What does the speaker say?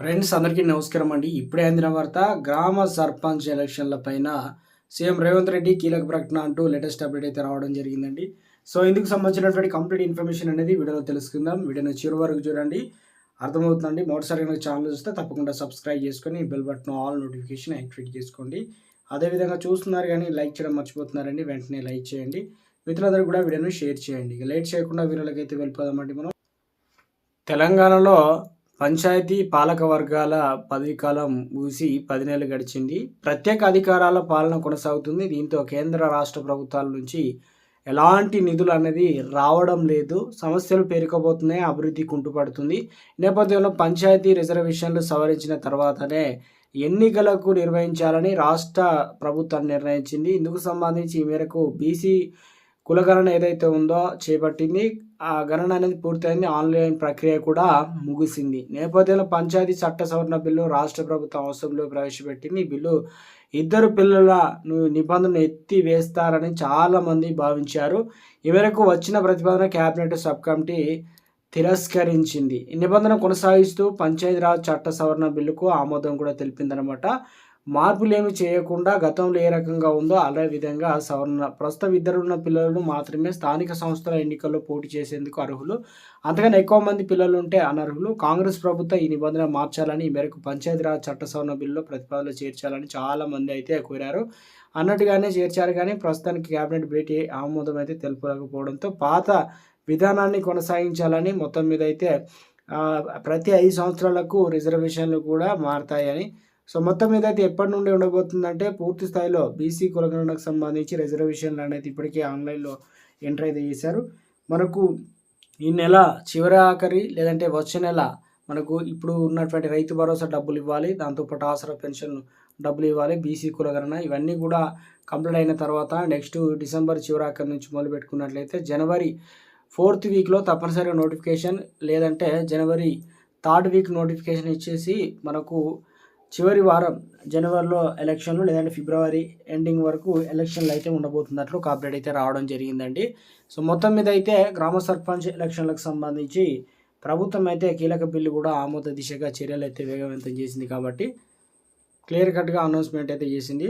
Friends అందరికీ నమస్కారం అండి. ఇప్పుడే అందిన వార్త గ్రామ సర్పంచ్ ఎలక్షన్ల పైన సీఎం రేవంత్ రెడ్డి కీలక ప్రకటన అంటూ లేటెస్ట్ అప్డేట్ అయితే రావడం జరిగిందండి. సో ఇందుకు సంబంధించినటువంటి కంప్లీట్ ఇన్ఫర్మేషన్ అనేది వీడియోలో తెలుసుకుందాం. వీడియోని చివరి వరకు చూడండి. అర్థమవుతుందండి. మొదటిసారి కనుక ఛానల్ చూస్తే తప్పకుండా సబ్స్క్రైబ్ చేసుకొని bell button all notification activate చేసుకోండి. అదేవిధంగా చూస్తున్నారు కానీ లైక్ చేయడం మర్చిపోతున్నారండి. వెంటనే లైక్ చేయండి. మిత్రులందరూ కూడా వీడియోని షేర్ చేయండి. ఇక లేట్ చేయకుండా వీడియోలకైతే వెళ్ళిపోదామండి మనం. తెలంగాణలో పంచాయతీ పాలక వర్గాల పదవి కాలం పది నెలలు గడిచింది. ప్రత్యేక అధికారాల పాలన కొనసాగుతుంది. దీంతో కేంద్ర రాష్ట్ర ప్రభుత్వాల నుంచి ఎలాంటి నిధులు అనేది రావడం లేదు. సమస్యలు పేరుకోబోతున్నాయి అభివృద్ధి కుంటుపడుతుంది. నేపథ్యంలో పంచాయతీ రిజర్వేషన్లు సవరించిన తర్వాతనే ఎన్నికలకు నిర్వహించాలని రాష్ట్ర ప్రభుత్వం నిర్ణయించింది. ఇందుకు సంబంధించి ఈ మేరకు బీసీ కులగణన ఏదైతే ఉందో చేపట్టింది ఆ గణన అనేది పూర్తయింది. ఆన్లైన్ ప్రక్రియ కూడా ముగిసింది. నేపథ్యంలో పంచాయతీ చట్ట సవరణ బిల్లు రాష్ట్ర ప్రభుత్వం అవసరంలో ప్రవేశపెట్టింది. ఈ బిల్లు ఇద్దరు పిల్లల ను- నిబంధనలు ఎత్తి వేస్తారని చాలామంది భావించారు. ఈ మేరకు వచ్చిన ప్రతిపాదన కేబినెట్ సబ్ కమిటీ తిరస్కరించింది. నిబంధన కొనసాగిస్తూ పంచాయతీరాజ్ చట్ట సవరణ బిల్లుకు ఆమోదం కూడా తెలిపిందనమాట మార్పులేమి చేయకుండా గతంలో ఏ రకంగా ఉందో అదే విధంగా సవరణ. ప్రస్తుతం ఇద్దరున్న పిల్లలను మాత్రమే స్థానిక సంస్థల ఎన్నికల్లో పోటీ చేసేందుకు అర్హులు. అంతకన్నా ఎక్కువ మంది పిల్లలు ఉంటే అనర్హులు. కాంగ్రెస్ ప్రభుత్వం ఈ నిబంధన మార్చాలని ఈ మేరకు పంచాయతీరాజ్ చట్ట సవరణ బిల్లులో ప్రతిపాదనలు చేర్చాలని చాలా మంది అయితే కోరారు. అన్నట్టుగానే చేర్చారు కానీ ప్రస్తుతానికి కేబినెట్ భేటీ ఆమోదం అయితే తెలుపలేకపోవడంతో పాత విధానాన్ని కొనసాగించాలని మొత్తం మీద అయితే ప్రతి ఐదు సంవత్సరాలకు రిజర్వేషన్లు కూడా మారతాయని. సో మొత్తం మీద అయితే ఎప్పటి నుండి ఉండబోతుందంటే పూర్తి స్థాయిలో బీసీ కులగణనకు సంబంధించి రిజర్వేషన్లు అనేది ఇప్పటికే ఆన్లైన్లో ఎంటర్ అయితే చేశారు. మనకు ఈ నెల చివరి ఆఖరి లేదంటే వచ్చే నెల మనకు ఇప్పుడు ఉన్నటువంటి రైతు భరోసా డబ్బులు ఇవ్వాలి. దాంతోపాటు ఆసరా పెన్షన్ డబ్బులు ఇవ్వాలి. బీసీ కులగణన ఇవన్నీ కూడా కంప్లీట్ అయిన తర్వాత నెక్స్ట్ డిసెంబర్ చివరాఖరి నుంచి మొదలు పెట్టుకున్నట్లయితే జనవరి ఫోర్త్ వీక్లో తప్పనిసరిగా నోటిఫికేషన్ లేదంటే జనవరి థర్డ్ వీక్ నోటిఫికేషన్ ఇచ్చేసి మనకు చివరి వారం జనవరిలో ఎలక్షన్లు లేదంటే ఫిబ్రవరి ఎండింగ్ వరకు ఎలక్షన్లు అయితే ఉండబోతున్నట్లు ఒక అప్డేట్ అయితే రావడం జరిగిందండి. సో మొత్తం మీద అయితే గ్రామ సర్పంచ్ ఎలక్షన్లకు సంబంధించి ప్రభుత్వం అయితే కీలక బిల్లు కూడా ఆమోద దిశగా చర్యలు అయితే వేగవంతం చేసింది కాబట్టి క్లియర్ కట్గా అనౌన్స్మెంట్ అయితే చేసింది.